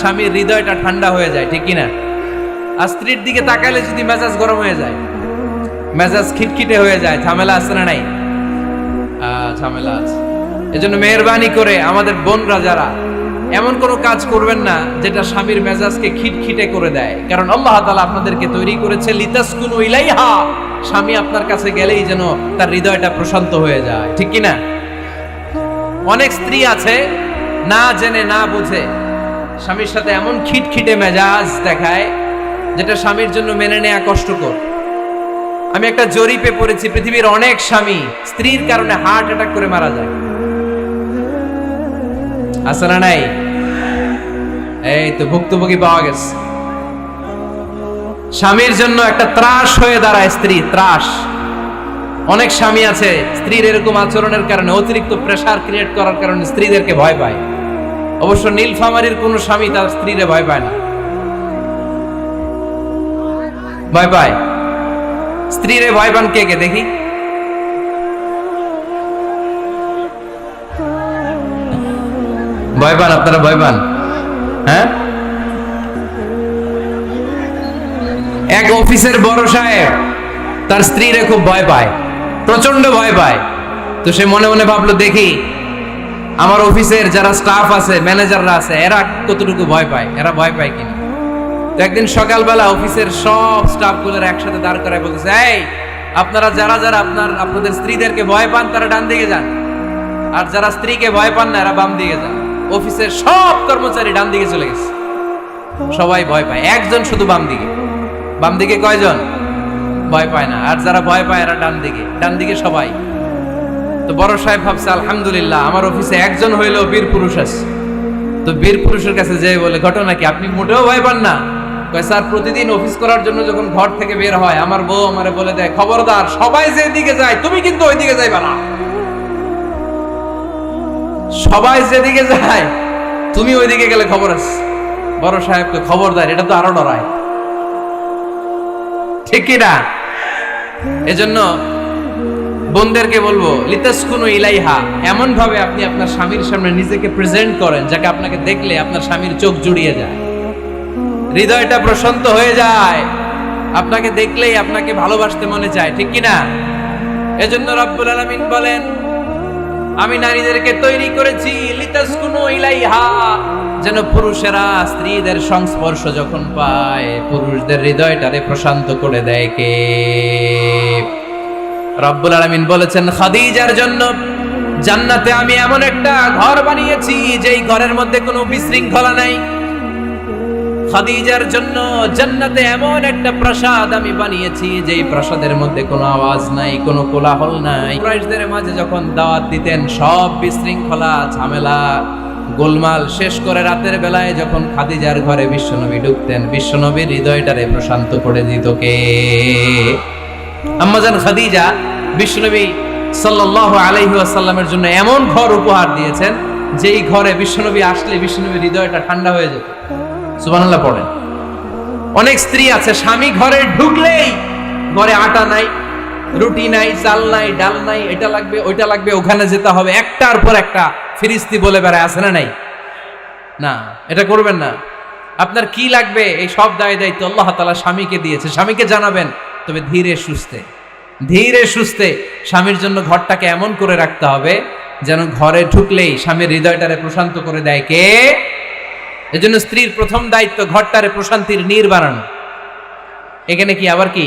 স্বামীর হৃদয়টা ঠান্ডা হয়ে যায়, ঠিক কিনা? আর স্ত্রীর দিকে তাকালে যদি মেজাজ গরম হয়ে যায়, মেজাজ খিটখিটে হয়ে যায়, ঝামেলা আছে না নাই? ঝামেলা আছে। এজন্য মেহরবানি করে আমাদের বোনরা যারা, এমন কোনো কাজ করবেন না যেটা স্বামীর মেজাজকে খিটখিটে করে দেয়। কারণ আল্লাহ তাআলা আপনাদেরকে তৈরি করেছে, লিতাসকুনু ইলাইহা। স্বামী আপনার কাছে গেলেই যেন তার হৃদয়টা প্রশান্ত হয়ে যায়, ঠিক কি না অনেক স্ত্রী আছে, না জেনে, না বুঝে স্বামীর সাথে এমন খিটখিটে মেজাজ দেখায়, যেটা স্বামীর জন্য মেনে নেয়া কষ্টকর। আমি একটা জরিপে পড়েছি, পৃথিবীর অনেক স্বামী স্ত্রীর কারণে হার্ট অ্যাটাক করে মারা যায়। আছে না নাই? এই তো ভুক্তভোগী পাওয়া গেছে। স্বামীর জন্য একটা ত্রাস হয়ে দাঁড়ায় স্ত্রী, ত্রাস। অনেক স্বামী আছে, স্ত্রীর এরকম আচরণের কারণে অতিরিক্ত প্রেসার ক্রিয়েট করার কারণে স্ত্রীদেরকে ভয় পায়। অবশ্য নীলফামারির কোনো স্বামী তার স্ত্রীরে ভয় পায় না। ভয় পায়। স্ত্রীরে ভয় পান কে কে? দেখি। ভয় পান, আপনারা ভয় পান। হ্যাঁ? এক অফিসের বড় সাহেব, তার স্ত্রীরে খুব ভয় পায় প্রচণ্ড ভয় পায়। তো সে মনে মনে ভাবলো, দেখি আমার অফিসের যারা স্টাফ আছে ম্যানেজাররা আছে, এরা কতটুকু ভয় পায়? এরা ভয় পায় কিনা? তো একদিন সকালবেলা অফিসের সব স্টাফগুলোর একসাথে দাঁড় করায় বলতেছে, এই, আপনারা যারা যারা আপনার, আপনাদের স্ত্রীদেরকে ভয় পান, তারা ডান দিকে যান। আর যারা স্ত্রীকে ভয় পান না, এরা বাম দিকে যান। অফিসের সব কর্মচারী ডান দিকে চলে গেছে। সবাই ভয় পায়। একজন শুধু বাম দিকে। বাম দিকে কয়জন? ভয় পায় না। আর যারা ভয় পায়, এরা ডান দিকে। ডান দিকে সবাই। তো বড় সাহেব ভাবছে, আলহামদুলিল্লাহ, আমার অফিসে একজন হইলেও বীর পুরুষ আছে। তো বীর পুরুষের কাছে যেয়ে বলে, ঘটনা কি? আপনি মোটেও ভয় পান না? স্যার, প্রতিদিন অফিস করার জন্য যখন ঘর থেকে বের হয়, আমার বউ আমারে বলে দেয়, খবরদার, সবাই যে দিকে যায়, তুমি কিন্তু ওই দিকে যাইবা না। সবাই যেদিকে যায়, তুমি ওইদিকে গেলে খবর আছে। বড় সাহেবকে খবরদার, এটা তো আরও ডরায়। ঠিক কি না? এজন্য বোনদেরকে বলব, লিতাসকুনু ইলাইহা এমন ভাবে আপনি আপনার স্বামীর সামনে নিজেকে প্রেজেন্ট করেন, যাকে আপনাকে দেখলে আপনার স্বামীর চোখ জুড়িয়ে যায়। হৃদয়টা প্রশান্ত হয়ে যায়। আপনাকে দেখলেই আপনাকে ভালোবাসতে মনে চায়, ঠিক কি না? এজন্য রব্বুল আলামিন বলেন, আমি নারীদেরকে তৈরি করেছি, লিতাসকুনু ইলাইহা, যেন পুরুষেরা স্ত্রীদের সংস্পর্শ যখন পায়, পুরুষদের হৃদয়টারে প্রশান্ত করে দেয় কে? রব্বুল আলামিন বলেছেন, খাদিজার জন্য জান্নাতে আমি এমন একটা ঘর বানিয়েছি, যেই ঘরের মধ্যে কোনো বিশৃঙ্খলা নাই। খাদিজার জন্য জান্নাতে এমন একটা প্রাসাদ আমি বানিয়েছি, যেই প্রাসাদের মধ্যে কোনো আওয়াজ নাই, কোনো কোলাহল নাই। কুরাইশদের মাঝে যখন দাওয়াত দিতেন, সব বিশৃঙ্খলা, ঝামেলা, গোলমাল শেষ করে রাতের বেলায় যখন খাদিজার ঘরে বিশ্বনবী ঢুকতেন, বিশ্বনবীর হৃদয়টারে প্রশান্ত করে দিত কে? আম্মাজান খাদিজা বিশ্বনবী সাল্লাল্লাহু আলাইহি ওয়াসাল্লামের জন্য এমন ঘর উপহার দিয়েছেন, যেই ঘরে বিশ্বনবী আসলে বিশ্বনবীর হৃদয়টা ঠান্ডা হয়ে যেত। সুবহানাল্লাহ পড়েন। অনেক স্ত্রী আছে, স্বামী ঘরে ঢুকলেই ঘরে আটা নাই, রুটি নাই, চাল নাই, ডাল নাই, এটা লাগবে, ওইটা লাগবে, ওখানে যেতে হবে, একটার পর একটা ফিরিস্তি বলে বেড়ায়, আছে না নাই? না, এটা করবেন না। আপনার কি লাগবে? এই সব দায় দায়িত্ব আল্লাহ তালা স্বামীকে দিয়েছে। স্বামীকে জানাবেন তবে ধীরে সুস্থে। ধীরে সুস্থে স্বামীর জন্য ঘরটাকে এমন করে রাখতে হবে, যেন ঘরে ঢুকলেই স্বামীর হৃদয়টারে প্রশান্ত করে দেয় কে? এজন্য স্ত্রীর প্রথম দায়িত্ব ঘরটারে প্রশান্তির নীর এখানে কি আবার কি?